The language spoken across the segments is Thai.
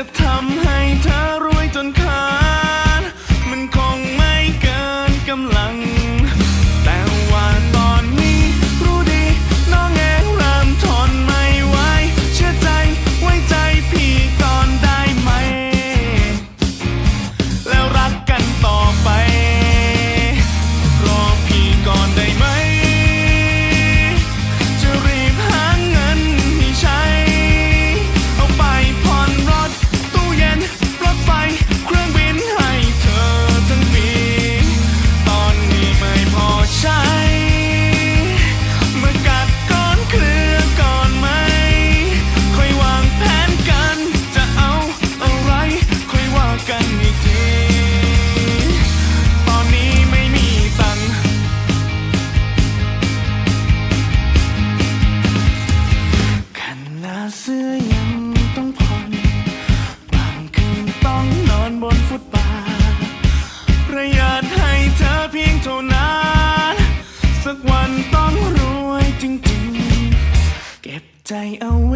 จะทำให้เธอ I own.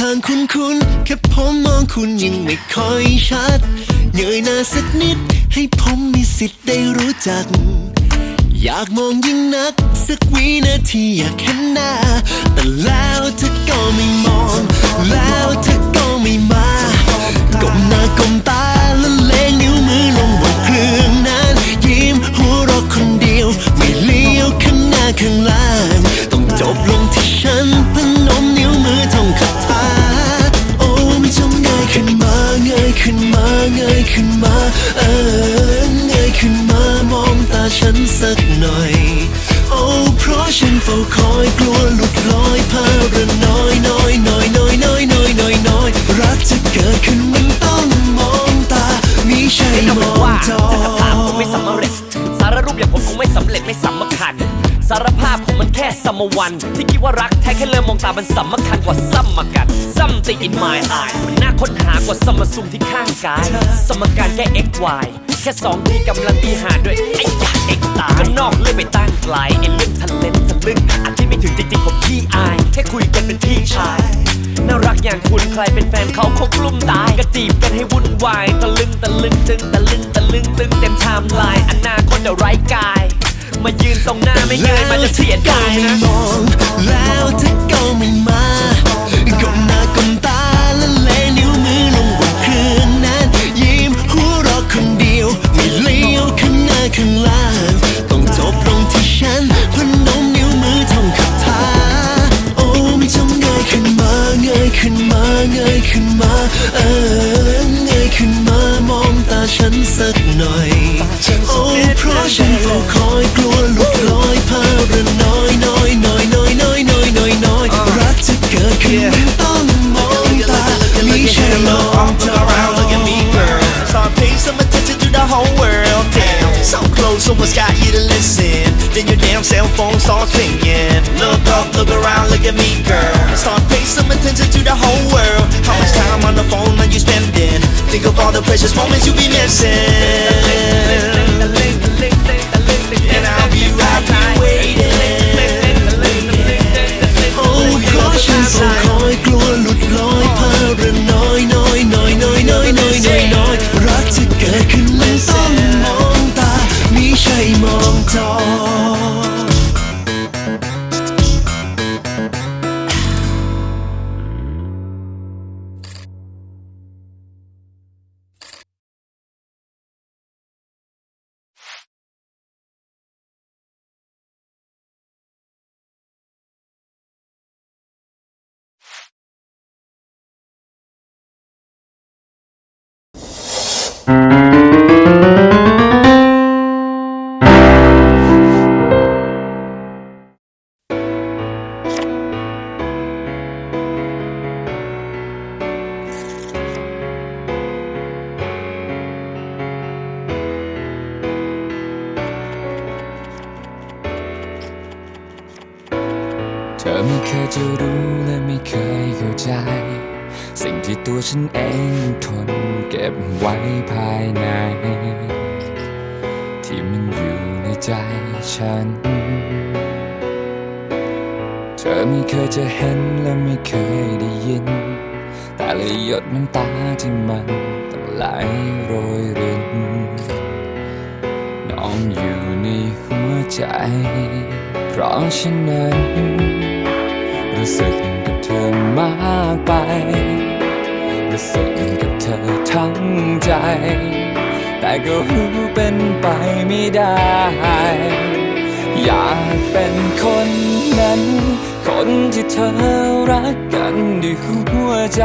ทางคุณคุณแค่ผมมองคุณยังไม่ค่อยชัดเงยหน้าสักนิด ให้ผมมีสิทธิ์ได้รู้จัก อยากมองยิ่งนัก สักวินาทีอยากเห็นหน้า แต่แล้วเธอก็ไม่มอง แล้วเธอก็ไม่มาก้มหน้าก้มตาและเลงนิ้วมือลงบนเครื่องนั้น ยิ้มหัวเราะคนเดียว ไม่เลี้ยวข้างหน้าข้างหลัง น้อยกลัวหลุดลอยพาระน้อยน้อยน้อยน้อยน้อยน้อยน้อยน้อยรักจะเกิดขึ้นมันต้องมองตามิใช่มเป็นองว่าจอจะทำตามคงไม่สำเร็จ สารรูปอย่างผมคงไม่สำเร็จไม่สำคัญ สารภาพผมมันแค่สมวัน ที่คิดว่ารักแท้แค่เริ่มมองตามันสำคัญกว่าซ้ำมากัน something in my eye มันน่าค้นหากว่าสมซุมที่ข้างกาย สมการแค่ x y แค่สองทีกำลังตีหาด้วยไอ้ยาเอกตายก็นอกเรื่องไปตั้งไกลไอ้เรื่องทะเลนทะลึ่งอาจที่ไม่ถึงจริงๆผมพี่อาย แค่คุยกันเป็นพี่ชายน่ารักอย่างคุณใครเป็นแฟนเขาคงกลุ้มตายก็จีบกันให้วุ่นวายตะลึงตะลึงตึงตะลึงตะลึงตึงเต็มไทม์ไลน์อนาคตเดี๋ยวไร้กาย มายืนตรงหน้าไม่เงยมันจะเสียดายไม่นะมองแล้วถ้าก็ไม่มา can live. Whole world. How much time on the phone are you spending? Think of all the precious moments you'll be missing. ที่ตัวฉันเองทนเก็บไว้ภายใน ที่มันอยู่ในใจฉัน เธอไม่เคยจะเห็นและไม่เคยได้ยิน แต่ละหยดน้ำตาที่มันต้องไหลโรยรินนอนอยู่ในหัวใจ เพราะฉะนั้นรู้สึกกับเธอมากไป รู้สึกกับเธอทั้งใจ แต่ก็รู้เป็นไปไม่ได้ อยากเป็นคนนั้น คนที่เธอรักกันด้วยหัวใจ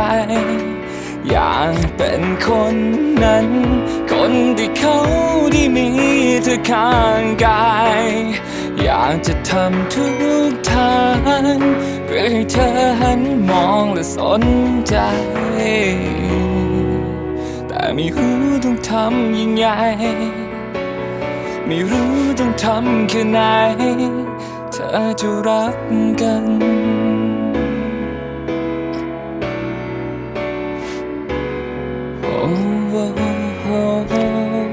อยากเป็นคนนั้น คนที่เขาได้มีเธอข้างกาย อยากจะทำทุกทาง ให้เธอหันมองและสนใจ แต่ไม่รู้ต้องทำยังไง ไม่รู้ต้องทำแค่ไหน เธอจะรักกันโอ้โอ้โอ้โอ้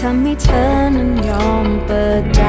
ทำให้เธอนั้นยอมเปิดใจ